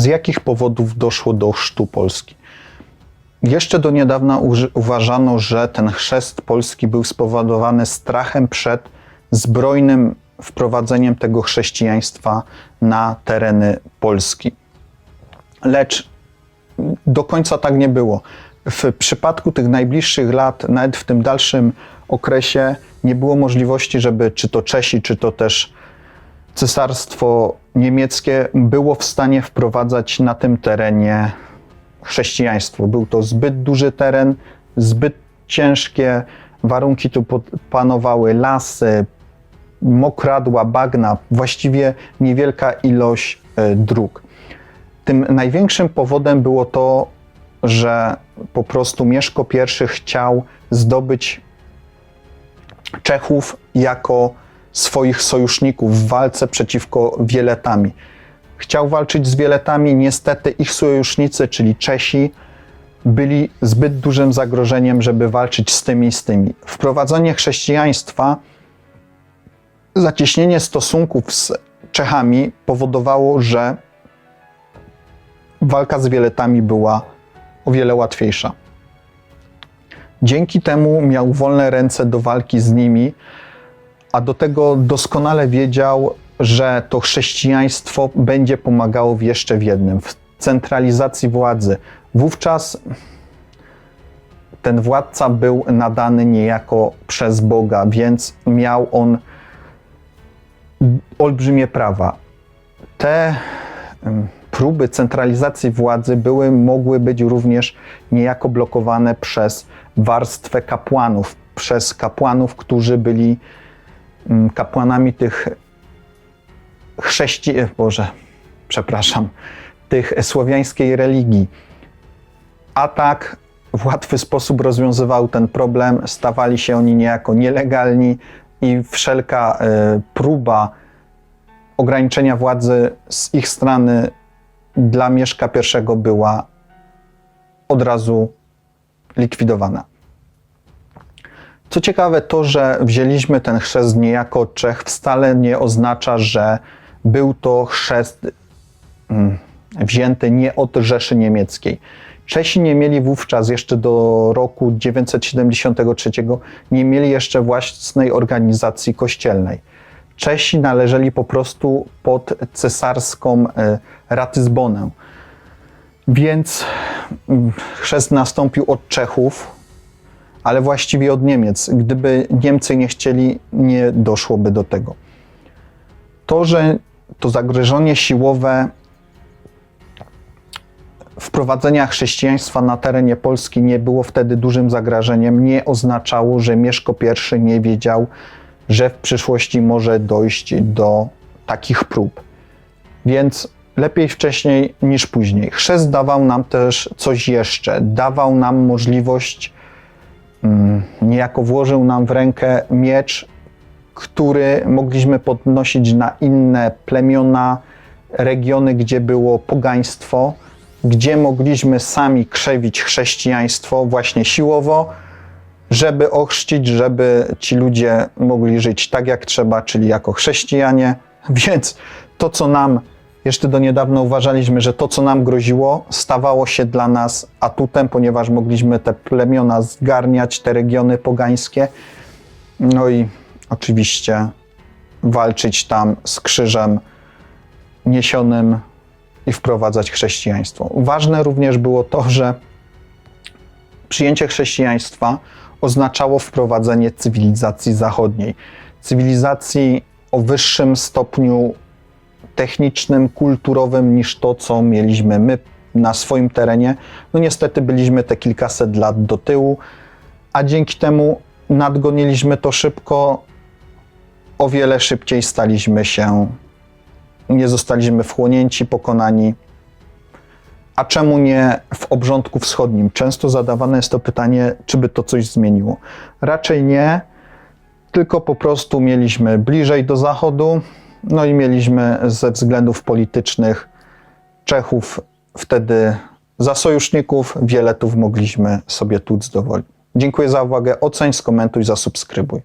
z jakich powodów doszło do chrztu Polski. Jeszcze do niedawna uważano, że ten chrzest Polski był spowodowany strachem przed zbrojnym wprowadzeniem tego chrześcijaństwa na tereny Polski. Lecz do końca tak nie było. W przypadku tych najbliższych lat, nawet w tym dalszym okresie, nie było możliwości, żeby czy to Czesi, czy to też cesarstwo niemieckie było w stanie wprowadzać na tym terenie chrześcijaństwo. Był to zbyt duży teren, zbyt ciężkie warunki tu panowały, lasy, mokradła, bagna, właściwie niewielka ilość e, dróg. Tym największym powodem było to, że po prostu Mieszko I chciał zdobyć Czechów jako swoich sojuszników w walce przeciwko Wieletami. Chciał walczyć z Wieletami, niestety ich sojusznicy, czyli Czesi, byli zbyt dużym zagrożeniem, żeby walczyć z tymi i z tymi. Wprowadzenie chrześcijaństwa, zacieśnienie stosunków z Czechami powodowało, że walka z Wieletami była o wiele łatwiejsza. Dzięki temu miał wolne ręce do walki z nimi, a do tego doskonale wiedział, że to chrześcijaństwo będzie pomagało w jeszcze w jednym w centralizacji władzy. Wówczas ten władca był nadany niejako przez Boga, więc miał on olbrzymie prawa. Te em, próby centralizacji władzy były, mogły być również niejako blokowane przez warstwę kapłanów, przez kapłanów, którzy byli mm, kapłanami tych chrześci... Boże, przepraszam, tych słowiańskiej religii. A tak w łatwy sposób rozwiązywał ten problem, stawali się oni niejako nielegalni i wszelka e, próba ograniczenia władzy z ich strony dla Mieszka I była od razu likwidowana. Co ciekawe, to, że wzięliśmy ten chrzest niejako Czech, wcale nie oznacza, że był to chrzest mm, wzięty nie od Rzeszy Niemieckiej. Czesi nie mieli wówczas, jeszcze do roku 973, nie mieli jeszcze własnej organizacji kościelnej. Czesi należeli po prostu pod cesarską e, Ratyzbonę. Więc mm, chrzest nastąpił od Czechów, ale właściwie od Niemiec. Gdyby Niemcy nie chcieli, nie doszłoby do tego. To, że to zagrożenie siłowe wprowadzenia chrześcijaństwa na terenie Polski nie było wtedy dużym zagrożeniem, nie oznaczało, że Mieszko I nie wiedział, że w przyszłości może dojść do takich prób. Więc lepiej wcześniej niż później. Chrzest dawał nam też coś jeszcze. Dawał nam możliwość, niejako włożył nam w rękę miecz, który mogliśmy podnosić na inne plemiona, regiony, gdzie było pogaństwo, gdzie mogliśmy sami krzewić chrześcijaństwo właśnie siłowo, żeby ochrzcić, żeby ci ludzie mogli żyć tak jak trzeba, czyli jako chrześcijanie. Więc to, co nam jeszcze do niedawna uważaliśmy, że to, co nam groziło, stawało się dla nas atutem, ponieważ mogliśmy te plemiona zgarniać, te regiony pogańskie. No i oczywiście walczyć tam z krzyżem niesionym i wprowadzać chrześcijaństwo. Ważne również było to, że przyjęcie chrześcijaństwa oznaczało wprowadzenie cywilizacji zachodniej. Cywilizacji o wyższym stopniu technicznym, kulturowym niż to, co mieliśmy my na swoim terenie. No niestety byliśmy te kilkaset lat do tyłu, a dzięki temu nadgoniliśmy to szybko. O wiele szybciej staliśmy się, nie zostaliśmy wchłonięci, pokonani. A czemu nie w obrządku wschodnim? Często zadawane jest to pytanie, czy by to coś zmieniło. Raczej nie, tylko po prostu mieliśmy bliżej do zachodu, no i mieliśmy ze względów politycznych Czechów wtedy za sojuszników, wiele tu mogliśmy sobie tłuc do woli. Dziękuję za uwagę, oceń, skomentuj, zasubskrybuj.